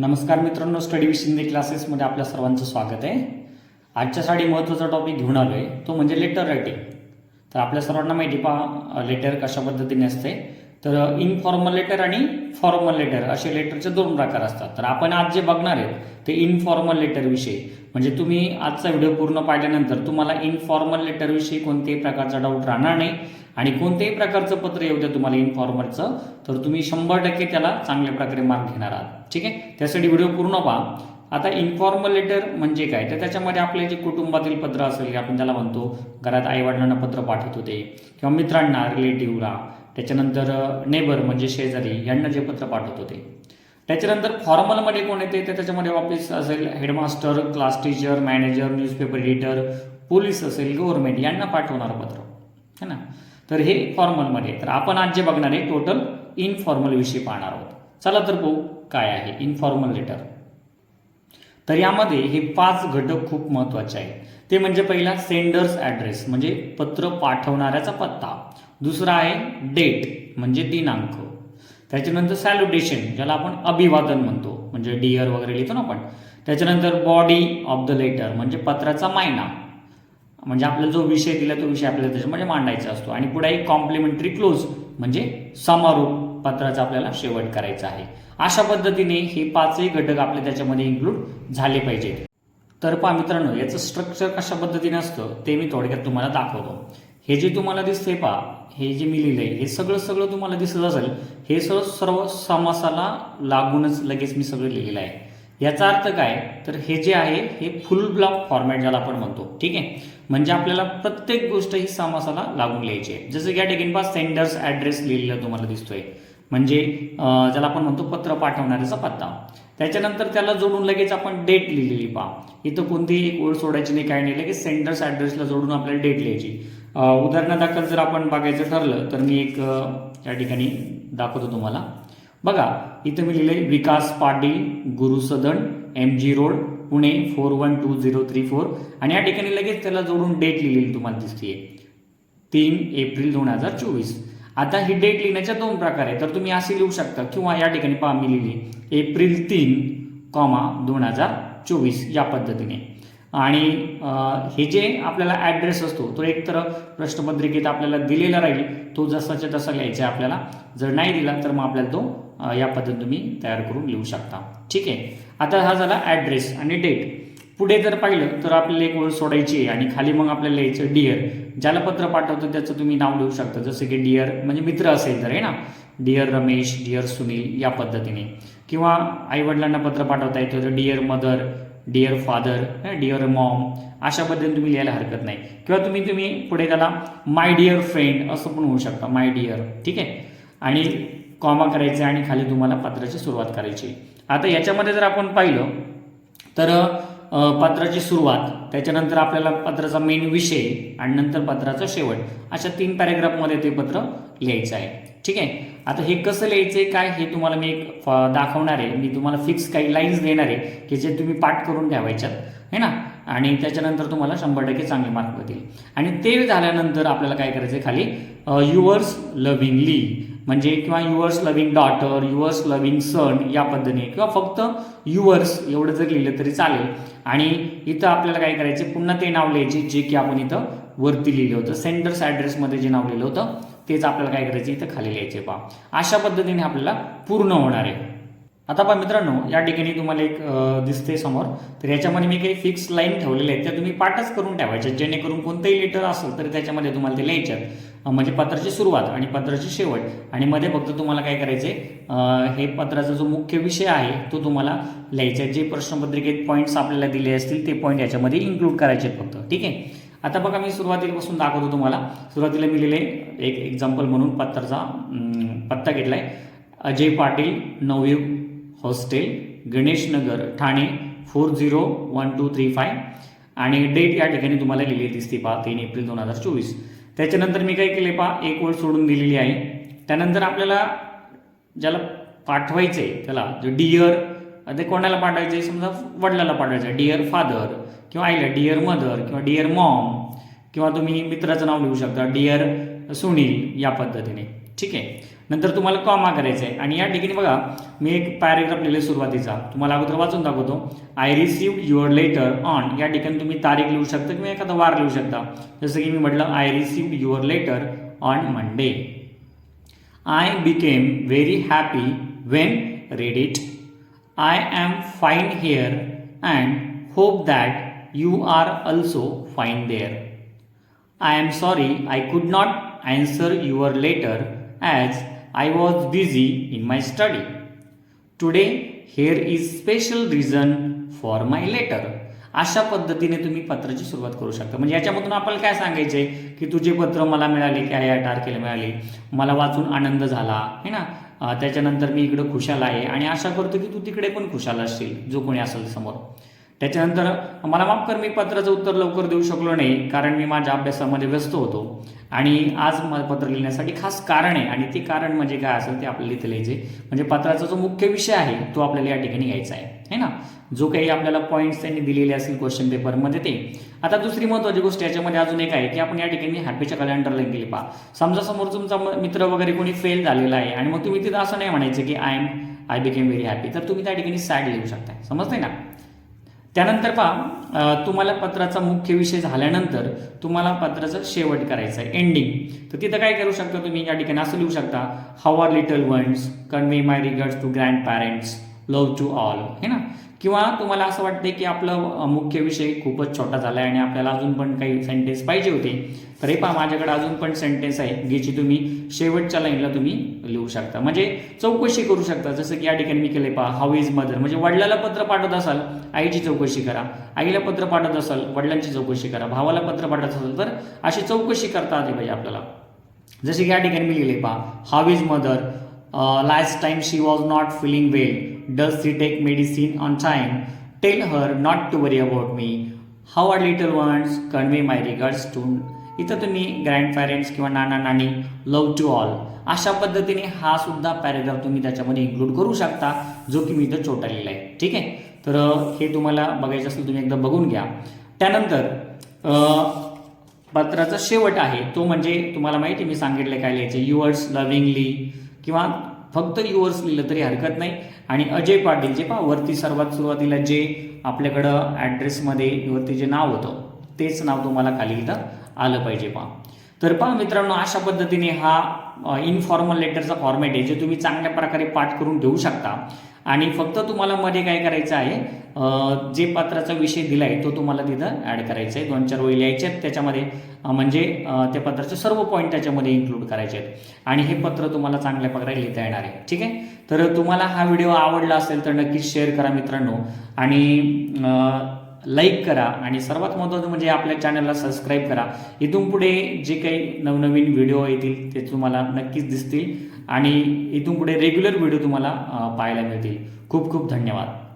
नमस्कार मित्रांनो study with Shinde क्लासेसमध्ये आपल्या सर्वांचं स्वागत आहे. आजच्या साठी महत्त्वाचा टॉपिक घेऊन आलो आहे तो म्हणजे लेटर रायटिंग तर आपल्या सर्वांना माहिती पहा लेटर कशा पद्धतीने असते. तर इनफॉर्मल लेटर आणि फॉर्मल लेटर असे लेटरचे दोन प्रकार असतात. तर आपण आज जे बघणार आहेत ते इनफॉर्मल लेटरविषयी म्हणजे तुम्ही आजचा व्हिडिओ पूर्ण पाहिल्यानंतर तुम्हाला इनफॉर्मल लेटरविषयी कोणत्याही प्रकारचा डाऊट राहणार नाही. आणि कोणत्याही प्रकारचं पत्र येऊ द्या तुम्हाला इनफॉर्मलचं तर तुम्ही शंभर टक्के त्याला चांगल्या प्रकारे मार्क घेणार आहात. ठीक आहे? त्यासाठी व्हिडिओ पूर्ण पहा. आता इन्फॉर्मल लेटर म्हणजे काय? तर त्याच्यामध्ये आपले जे कुटुंबातील पत्र असेल आपण ज्याला म्हणतो घरात आईवडिलांना पत्र पाठवत होते किंवा मित्रांना रिलेटिव्हला त्याच्यानंतर नेबर म्हणजे शेजारी यांना जे पत्र पाठवत होते. त्याच्यानंतर फॉर्मलमध्ये कोण येते? तर त्याच्यामध्ये ऑफिस असेल headmaster class teacher manager newspaper editor police असेल गव्हर्नमेंट यांना पाठवणारं पत्र. है ना? तर हे फॉर्मलमध्ये तर आपण आज जे बघणार आहे टोटल इनफॉर्मल विषयी पाहणार आहोत. चला तर बघू काय आहे इनफॉर्मल लेटर तर यामध्ये हे पाच घटक खूप महत्त्वाचे आहेत. ते म्हणजे पहिला सेंडर्स ॲड्रेस म्हणजे पत्र पाठवणाऱ्याचा पत्ता. दुसरा आहे डेट म्हणजे दिनांक. त्याच्यानंतर सॅल्युटेशन ज्याला आपण अभिवादन म्हणतो म्हणजे डिअर वगैरे लिहितो ना आपण. त्याच्यानंतर बॉडी ऑफ द लेटर म्हणजे पत्राचा मायना. म्हणजे आपला जो विषय दिला तो विषय आपल्याला त्याच्यामध्ये म्हणजे मांडायचा असतो. आणि पुढे एक कॉम्प्लिमेंटरी क्लोज म्हणजे समारोप पत्राचा आपल्याला शेवट करायचा आहे. अशा पद्धतीने हे पाचही घटक आपले त्याच्यामध्ये इन्क्लूड झाले पाहिजेत. तर पहा मित्रांनो याचं स्ट्रक्चर कशा पद्धतीने असतं ते मी थोडक्यात तुम्हाला दाखवतो. हे जे तुम्हाला दिसते पहा हे जे मी लिहिलंय हे सगळं सगळं तुम्हाला दिसत असेल हे सगळं सर्व समासाला लागूनच लगेच मी सगळं लिहिलेलं आहे याचा अर्थ काय? तर हे जे आहे हे फुल ब्लॉक फॉर्मॅट ज्याला आपण म्हणतो ठीक आहे? म्हणजे आपल्याला प्रत्येक गोष्ट ही समासाला लागून लिहायची आहे. जसं की या ठिकाणी पहा सेंडर्स ॲड्रेस लिहिलेला तुम्हाला दिसतोय. म्हणजे ज्याला आपण म्हणतो पत्र पाठवणाऱ्याचा पत्ता. त्याच्यानंतर त्याला जोडून लगेच आपण डेट लिहिलेली पहा. इथं कोणतीही एक ओळ सोडायची नाही काय नाही. लगेच सेंडर्स ॲड्रेसला जोडून आपल्याला डेट लिहायची. उदाहरणादाखल जर आपण बघायचं ठरलं तर मी एक या ठिकाणी दाखवतो तुम्हाला. बघा इथं मी लिहिले Vikas Patil Guru Sadan M G road Pune four one two zero three four आणि या ठिकाणी लगेच त्याला जोडून डेट लिहिलेली तुम्हाला दिसतीये. तीन एप्रिल दोन हजार चोवीस. आता ही डेट लिहिण्याच्या दोन प्रकार आहे तर तुम्ही असे लिहू शकता किंवा या ठिकाणी पहा मी लिहिली एप्रिल तीन कॉमा दोन हजार चोवीस या पद्धतीने. आणि हे जे आपल्याला ॲड्रेस असतो तो एकतर प्रश्नपत्रिकेत आपल्याला दिलेला राहील. तो जसाच्या तसा लिहायचा आहे आपल्याला. जर नाही दिला तर मग आपल्याला तो या पद्धतीने तुम्ही तयार करून लिहू शकता. ठीक आहे? आता हा झाला ॲड्रेस आणि डेट पुढे जर पाहिलं तर आपल्याला एक ओळ सोडायची आहे आणि खाली मग आपल्याला लिहायचं डिअर ज्याला पत्र पाठवतं त्याचं तुम्ही नाव लिहू शकता. जसं की डिअर म्हणजे मित्र असेल तर आहे ना? डिअर रमेश डिअर सुनील या पद्धतीने. किंवा आईवडिलांना पत्र पाठवता येतं तर dear mother dear father dear mom अशा पद्धतीने तुम्ही लिहायला हरकत नाही. किंवा तुम्ही तुम्ही पुढे त्याला माय डिअर फ्रेंड असं पण होऊ शकता. माय डिअर ठीक आहे? आणि कॉमा करायचं आणि खाली तुम्हाला पत्राची सुरुवात करायची. आता याच्यामध्ये जर आपण पाहिलं तर पत्राची सुरुवात त्याच्यानंतर आपल्याला पत्राचा मेन विषय आणि नंतर पत्राचा शेवट अशा तीन पॅरेग्राफमध्ये ते पत्र लिहायचं आहे. ठीक आहे? आता हे कसं लिहायचं आहे काय हे तुम्हाला मी एक दाखवणार आहे. मी तुम्हाला फिक्स काही लाईन्स देणार आहे की जे तुम्ही पाठ करून ठेवायच्यात. है ना? आणि त्याच्यानंतर तुम्हाला शंभर टक्के चांगले मार्क मिळतील. आणि ते झाल्यानंतर आपल्याला काय करायचं आहे खाली युअर्स लव्हिंगली म्हणजे किंवा yours loving daughter yours loving son या पद्धतीने किंवा फक्त युअर्स एवढं जर लिहिलं तरी चालेल. आणि इथं आपल्याला काय करायचे पुन्हा ते नाव लिहायचे जे की आपण इथं वरती लिहिलं होतं. सेंटर्स ॲड्रेसमध्ये जे नाव लिहिलं होतं तेच आपल्याला काय करायचं इथं खाली लिहायचे पहा. अशा पद्धतीने आपल्याला पूर्ण होणार आहे. आता पहा मित्रांनो या ठिकाणी तुम्हाला एक दिसते समोर. तर याच्यामध्ये मी काही फिक्स लाईन ठेवलेल्या आहेत. त्या तुम्ही पाठच करून ठेवायच्या. जेणेकरून कोणतंही लेटर असेल तर त्याच्यामध्ये तुम्हाला ते लिहायच्यात. म्हणजे पत्राची सुरुवात आणि पत्राची शेवट. आणि मध्ये फक्त तुम्हाला काय करायचे हे पत्राचा जो मुख्य विषय आहे तो तुम्हाला लिहायचा आहे. जे प्रश्नपत्रिकेत पॉईंट्स आपल्याला दिले असतील ते पॉईंट याच्यामध्ये इन्क्लूड करायचे आहेत फक्त. ठीक आहे? आता बघा मी सुरुवातीपासून दाखवतो तुम्हाला. सुरुवातीला मी लिहिले एक एक्झाम्पल म्हणून पत्राचा पत्ता घेतला आहे Ajay Patil Navyug. Hostel Ganeshnagar Thane four zero one two three five. आणि डेट या ठिकाणी तुम्हाला लिहिली दिसते पहा तीन एप्रिल दोन हजार चोवीस. त्याच्यानंतर मी काय केले पहा एक ओळ सोडून दिलेली आहे. त्यानंतर आपल्याला ज्याला पाठवायचं आहे त्याला जो डिअर ते कोणाला पाठवायचं आहे समजा वडिलाला पाठवायचं आहे डिअर फादर किंवा आईला डिअर मदर किंवा डिअर मॉम किंवा तुम्ही मित्राचं नाव लिहू शकता. डिअर सुनील या पद्धतीने. ठीक आहे. नंतर तुम्हाला कॉमा करायचं आहे. आणि या ठिकाणी बघा मी एक पॅरेग्राफ लिहिले सुरुवातीचा. तुम्हाला अगोदर वाचून दाखवतो. I receive your letter on या ठिकाणी तुम्ही तारीख लिहू शकता किंवा एखादा वार लिहू शकता. जसं की मी म्हटलं I receive your letter on Monday I became very happy when read it I am fine here and hope that you are also fine there I am sorry I could not answer your letter as I was busy in my study. Today, here is special reason for my letter. अशा पद्धतीने तुम्ही पत्राची सुरुवात करू शकता. म्हणजे याच्यामधून आपल्याला काय सांगायचंय? की तुझे पत्र मला मिळाले की या तारखेला मिळाले मला वाचून आनंद झाला है ना? त्याच्यानंतर मी इकडं खुशाल आहे. आणि आशा करतो की तू तिकडे पण खुशाल असशील जो कोणी असेल समोर. त्याच्यानंतर मला माफ कर मी पत्राचं उत्तर लवकर देऊ शकलो नाही कारण मी माझ्या अभ्यासामध्ये व्यस्त होतो. आणि आज मला पत्र लिहिण्यासाठी खास कारण आहे. आणि ते कारण म्हणजे काय असेल ते आपल्याला इथे लिहायचे म्हणजे पत्राचा जो मुख्य विषय आहे तो आपल्याला या ठिकाणी घ्यायचा आहे. है ना? जो काही आपल्याला पॉईंट्स त्यांनी दिलेले असतील क्वेश्चन पेपरमध्ये ते. आता दुसरी महत्त्वाची गोष्ट याच्यामध्ये अजून एक आहे की आपण या ठिकाणी हॅपीच्या कॅलेंडर लिंक केली. पहा. समजा समोर तुमचा मित्र वगैरे कोणी फेल झालेला आहे आणि मग तुम्ही तिथं असं नाही म्हणायचं की I am I became very happy तर तुम्ही त्या ठिकाणी सॅड लिहू शकता समजते ना? त्यानंतर पहा तुम्हाला पत्राचा मुख्य विषय झाल्यानंतर तुम्हाला पत्राचं शेवट करायचं आहे एंडिंग तर तिथं काय करू शकता तुम्ही? या ठिकाणी असं लिहू शकता how are little ones convey my regards to grandparents love to all है ना? किंवा तुम्हाला असं वाटतंय की आपलं मुख्य विषय खूपच छोटा झाला आहे आणि आपल्याला अजून पण काही सेंटेन्स पाहिजे होते तर हे पहा माझ्याकडे अजून पण सेंटेन्स आहे ज्याची तुम्ही शेवटच्या लाईनला तुम्ही लिहू शकता. म्हणजे चौकशी करू शकता जसं की या ठिकाणी मी केले पहा हाऊ इज मदर म्हणजे वडिलाला पत्र पाठवत असाल आईची चौकशी करा. आईला पत्र पाठवत असाल वडिलांची चौकशी करा. भावाला पत्र पाठवत असाल तर अशी चौकशी करता आली पाहिजे आपल्याला. जसे की या ठिकाणी मी लिहिले पहा how is mother last time she was not feeling well Does she take medicine on time? Tell her not to worry about me How are little ones convey my regards to इथं तुम्ही grand parents किंवा नाना नानी लव to all अशा पद्धतीने हा सुद्धा paragraph तुम्ही त्याच्यामध्ये include करू शकता जो की मी इथं चोटालेला आहे. ठीक आहे? तर हे तुम्हाला बघायचं असेल तुम्ही एकदा बघून घ्या. त्यानंतर पत्राचा शेवट आहे. तो म्हणजे तुम्हाला माहिती मी सांगितलं काय लिहायचं. युअर्स लव्हिंगली किंवा फक्त युअर्स लिहिलं तरी हरकत नाही. आणि अजय पाटील जे पहा वरती सर्वात सुरुवातीला जे आपल्याकडं ॲड्रेसमध्ये वरती जे नाव होतं तेच नाव तुम्हाला खाली इथं आलं पाहिजे पहा. तर पहा मित्रांनो अशा पद्धतीने हा इनफॉर्मल लेटरचा फॉर्मॅट आहे जे तुम्ही चांगल्या प्रकारे पाठ करून ठेवू शकता. आणि फक्त तुम्हाला मध्ये काय करायचं आहे जे पत्राचा विषय दिलाय तो तुम्हाला तिथं ॲड करायचा आहे दोन चार वेळी लिहायचे आहेत त्याच्यामध्ये म्हणजे त्या पत्राचे सर्व पॉईंट त्याच्यामध्ये इन्क्लूड करायचे आहेत. आणि हे पत्र तुम्हाला चांगल्या प्रकारे लिहिता येणार आहे. ठीक आहे? तर तुम्हाला हा व्हिडिओ आवडला असेल तर नक्कीच शेअर करा मित्रांनो. आणि लाईक करा. आणि सर्वात महत्त्वाचं म्हणजे आपल्या चॅनलला सबस्क्राईब करा. इथून पुढे जे काही नवनवीन व्हिडिओ येतील ते तुम्हाला नक्कीच दिसतील. आणि इथून पुढे रेग्युलर व्हिडिओ तुम्हाला पाहायला मिळतील. खूप खूप धन्यवाद.